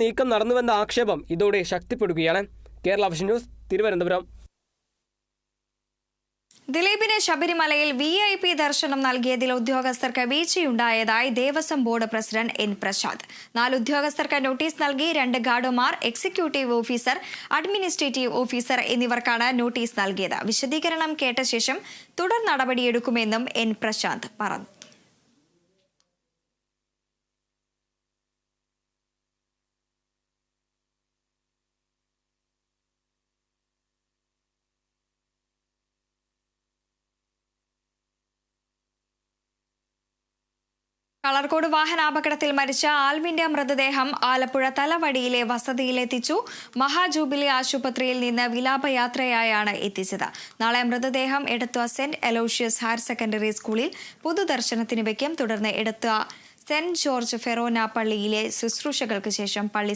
നീക്കം നടന്നുവെന്ന ആക്ഷേപം ഇതോടെ ശക്തിപ്പെടുകയാണ്. Kerala vision news Thiruvananthapuram. ദിലീപിന് ശബരിമലയിൽ വി ഐ പി ദർശനം നൽകിയതിൽ ഉദ്യോഗസ്ഥർക്ക് വീഴ്ചയുണ്ടായതായി Devaswom board president N Prashanth. നാല് ഉദ്യോഗസ്ഥർക്ക് നോട്ടീസ് നൽകി രണ്ട് ഗാർഡുമാർ എക്സിക്യൂട്ടീവ് ഓഫീസർ അഡ്മിനിസ്ട്രേറ്റീവ് ഓഫീസർ എന്നിവർക്കാണ് നോട്ടീസ് നൽകിയത്. വിശദീകരണം കേട്ട ശേഷം തുടർ നടപടിയെടുക്കുമെന്നും എൻ പ്രശാന്ത് പറഞ്ഞു. കളർകോട് വാഹനാപകടത്തിൽ മരിച്ച ആൽവിന്റെ മൃതദേഹം ആലപ്പുഴ തലവടിയിലെ വസതിയിലെത്തിച്ചു. മഹാജൂബിലി ആശുപത്രിയിൽ നിന്ന് വിലാപയാത്രയായാണ് എത്തിച്ചത്. നാളെ മൃതദേഹം എടുത്ത സെന്റ് അലോഷ്യസ് ഹയർ സെക്കൻഡറി സ്കൂളിൽ പൊതുദർശനത്തിന് വയ്ക്കും. തുടർന്ന് എടുത്ത സെന്റ് ജോർജ് ഫെറോന പള്ളിയിലെ ശുശ്രൂഷകൾക്ക് ശേഷം പള്ളി